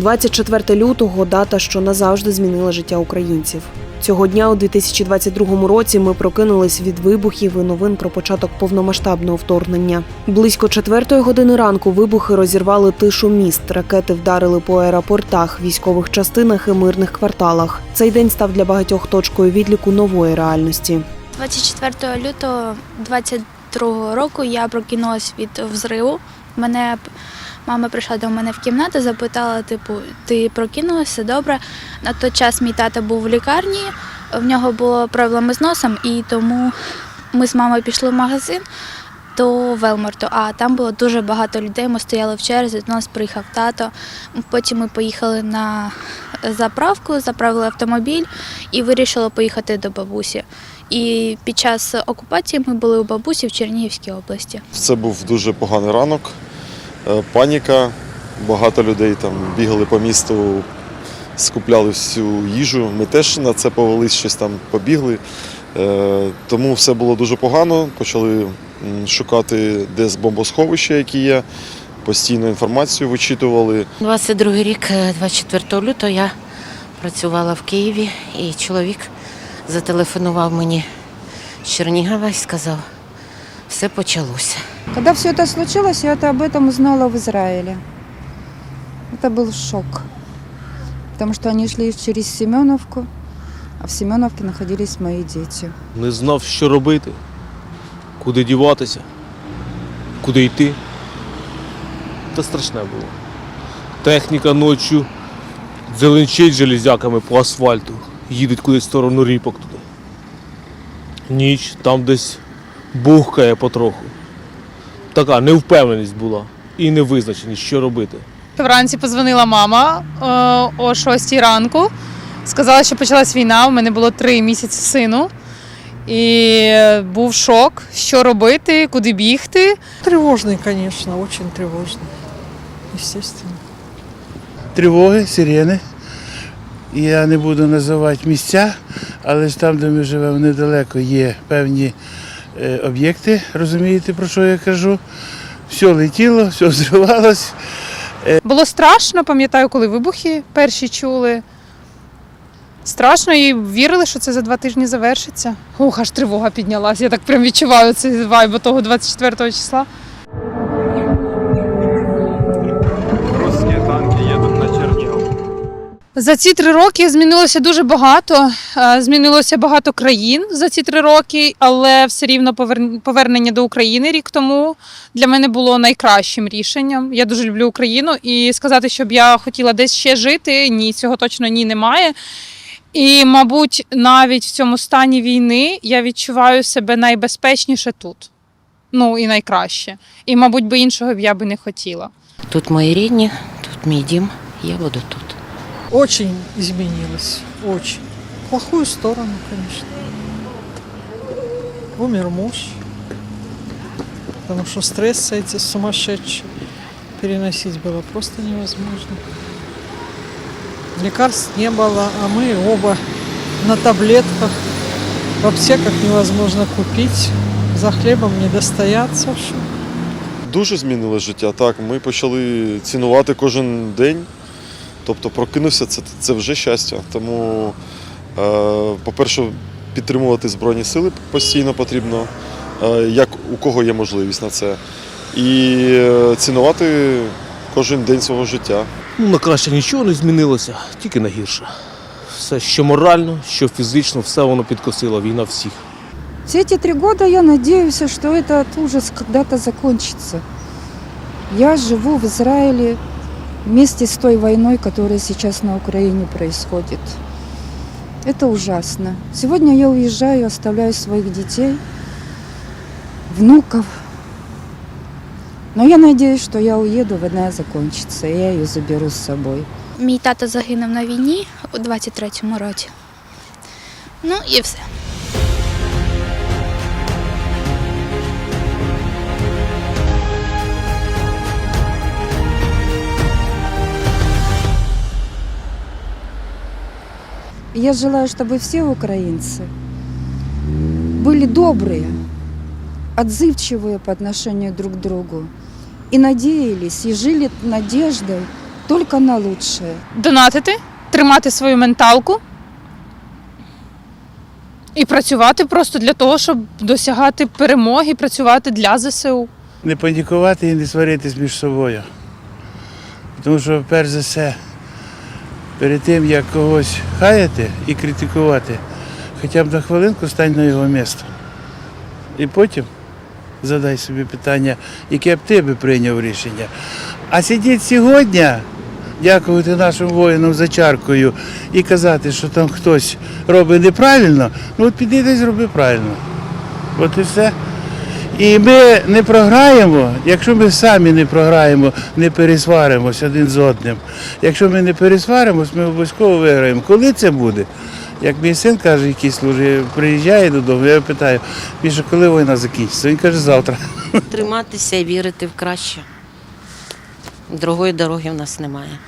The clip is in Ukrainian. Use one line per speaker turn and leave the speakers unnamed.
24 лютого дата, що назавжди змінила життя українців. Цього дня у 2022 році ми прокинулись від вибухів і новин про початок повномасштабного вторгнення. Близько четвертої години ранку вибухи розірвали тишу міст. Ракети вдарили по аеропортах, військових частинах і мирних кварталах. Цей день став для багатьох точкою відліку нової реальності.
24 лютого 22 року я прокинулась від взриву. Мене мама прийшла до мене в кімнату, запитала, типу, ти прокинулася добре. На той час мій тато був в лікарні, в нього було проблеми з носом, і тому ми з мамою пішли в магазин до Велморту, а там було дуже багато людей. Ми стояли в черзі, до нас приїхав тато. Потім ми поїхали на заправку, заправили автомобіль і вирішили поїхати до бабусі. І під час окупації ми були у бабусі в Чернігівській області.
Це був дуже поганий ранок, паніка. Багато людей там бігали по місту, скупляли всю їжу. Ми теж на це повелись, щось там побігли. Е, Тому все було дуже погано. Почали шукати десь бомбосховища, які є. Постійно інформацію вичитували.
22 рік, е, 24 лютого я працювала в Києві, і чоловік зателефонував мені з Чернігова і сказав, все почалося.
Когда все это случилось, я это об этом узнала в Израиле. Это был шок. Потому что они шли через Семеновку, а в Семеновке находились мои дети.
не знав, що робити, куди діватися, куди йти. Та страшне було. Техніка ночі зеленчить железяками по асфальту, їдуть кудись в сторону ріпок туди. Ніч там десь бухкає потроху. Така невпевненість була і невизначеність, що робити.
Вранці позвонила мама е, о 6 ранку. Сказала, що почалась війна. У мене було три місяці сину. І був шок, що робити, куди бігти.
Тревожный, конечно, очень тревожный. Естественно.
тривоги, сирени. Я не буду називати місця, але ж там, де ми живемо недалеко, є певні об'єкти, розумієте, про що я кажу. Все летіло, все взривалось.
Було страшно, пам'ятаю, коли вибухи перші чули. Страшно і вірили, що це за два тижні завершиться. Ох, аж тривога піднялась. Я так прям відчуваю цей вайб того 24 числа. За ці три роки змінилося дуже багато. Е, Змінилося багато країн за ці три роки, але все рівно повер- повернення до України рік тому для мене було найкращим рішенням. Я дуже люблю Україну і сказати, щоб я хотіла десь ще жити, ні, цього точно ні немає. І, мабуть, навіть в цьому стані війни я відчуваю себе найбезпечніше тут. Ну і найкраще. І, мабуть, би іншого я би не хотіла.
Тут мої рідні, тут мій дім, я буду тут.
Очень изменилось. Очень. В плохую сторону, конечно. Умер муж. Потому что стрессы эти сумасшедшие переносить было просто невозможно. Лекарств не было, а мы оба на таблетках. В аптеках невозможно купить. За хлебом не достояться. в общем.
Дуже змінило життя. Так, ми почали цінувати кожен день. Тобто прокинувся це, це вже щастя. Тому, е, по-перше, підтримувати Збройні сили постійно потрібно, е, як у кого є можливість на це. І е, цінувати кожен день свого життя.
Ну, на краще нічого не змінилося, тільки на гірше. Все, що морально, що фізично, все воно підкосило, війна всіх.
Все эти три года я надеюсь, что этот ужас когда-то закончится. Я живу в Израиле вместе с той войной, которая сейчас на Украине происходит. Это ужасно. Сегодня я уезжаю, оставляю своих детей, внуков. Но я надеюсь, что я уеду, война закончится, и я ее заберу с собой.
Мій тато загинув на війні у 23-му році. Ну і все.
Я желаю, чтобы все украинцы были добрые, отзывчивые по отношению друг к другу и надеялись, и жили надеждой только на лучшее.
Донатити, тримати свою менталку і працювати просто для того, щоб досягати перемоги, працювати для ЗСУ.
Не панікувати і не сваритись між собою. Тому що, перш за все, перед тим, як когось хаяти і критикувати, хоча б на хвилинку стань на його місце. І потім задай собі питання, яке б ти би прийняв рішення. А сидіти сьогодні, дякувати нашим воїнам за чаркою і казати, що там хтось робить неправильно, ну от піди й зроби правильно. От і все. І ми не програємо, якщо ми самі не програємо, не пересваримося один з одним. Якщо ми не пересваримось, ми обов'язково виграємо. Коли це буде? Як мій син каже, який служить, приїжджає додому, я питаю, Міша, коли війна закінчиться? Він каже, завтра.
Триматися і вірити в краще. Другої дороги в нас немає.